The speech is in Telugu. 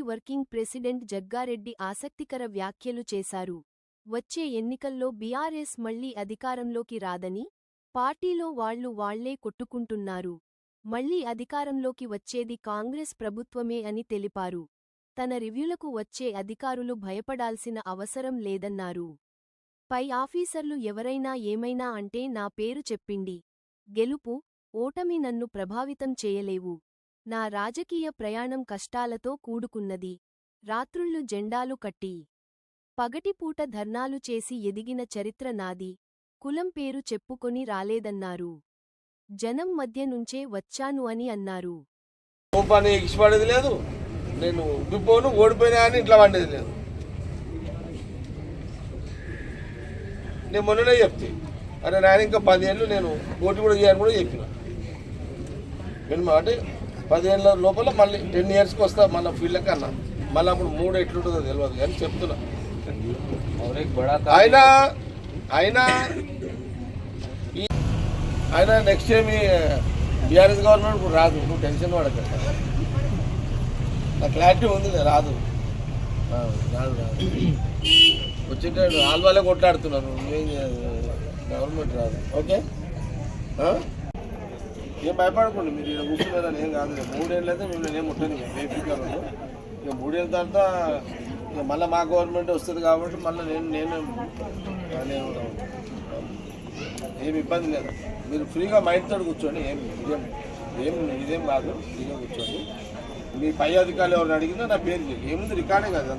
వర్కింగ్ ప్రెసిడెంట్ జగ్గారెడ్డి ఆసక్తికర వ్యాఖ్యలు చేశారు. వచ్చే ఎన్నికల్లో బీఆర్ఎస్ మళ్ళీ అధికారంలోకి రాదని పార్టీలో వాళ్ళు వాళ్ళే కొట్టుకుంటున్నారు. మళ్ళీ అధికారంలోకి వచ్చేది కాంగ్రెస్ ప్రభుత్వమే అని తెలిపారు. తన రివ్యూలకు వచ్చే అధికారులు భయపడాల్సిన అవసరం లేదన్నారు. పై ఆఫీసర్లు ఎవరైనా ఏమైనా అంటే నా పేరు చెప్పిండి గెలుపు ఓటమి నన్ను ప్రభావితం చేయలేవు. నా రాజకీయ ప్రయాణం కష్టాలతో కూడుకున్నది. రాత్రుళ్ళు జెండాలు కట్టి పగటిపూట ధర్నాలు చేసి ఎదిగిన చరిత్ర నాది. కులం పేరు చెప్పుకొని రాలేదన్నారు. జనం మధ్య నుంచే వచ్చాను అని అన్నారు. ఇష్టపడేది లేదు. నేను ఉబ్బిపోను ఓడిపోయినా అని ఇట్లా వండేది లేదు. నేను మొన్ననే చెప్తే అరే నాయన ఇంకా పదేళ్ళు నేను ఓటు కూడా చేయాలని కూడా చెప్పిన. అంటే పదిహేను లోపల మళ్ళీ టెన్ ఇయర్స్కి వస్తా మన ఫీల్డ్ కన్నా. మళ్ళీ అప్పుడు మూడు ఎట్లుంటుందో తెలియదు కానీ చెప్తున్నా. ఆయన ఆయన ఆయన నెక్స్ట్ టైం బీఆర్ఎస్ గవర్నమెంట్ ఇప్పుడు రాదు నువ్వు టెన్షన్ పడక. నా క్లారిటీ ఉంది రాదు. రాదు రాదు వచ్చేటప్పుడు ఆల్వాలే కొట్లాడుతున్నాను నువ్వేం గవర్నమెంట్ రాదు. ఓకే? ఏం భయపడకండి మీరు ఇక్కడ కూర్చున్నారని ఏం కాదు. మూడేళ్ళు అయితే మిమ్మల్ని ఏం ఉంటుంది బేఫికర్ ఇక మూడేళ్ళ తర్వాత ఇక మళ్ళీ మా గవర్నమెంట్ వస్తుంది కాబట్టి మళ్ళీ నేను నేను నేను ఇబ్బంది లేదు. మీరు ఫ్రీగా మైండ్ తోటి కూర్చోండి. ఏం ఇదేం ఏం ఇదేం కాదు. ఫ్రీగా కూర్చోండి. మీ పై అధికారులు ఎవరిని అడిగినా నా పేరు ఏముంది రికార్డే కదా.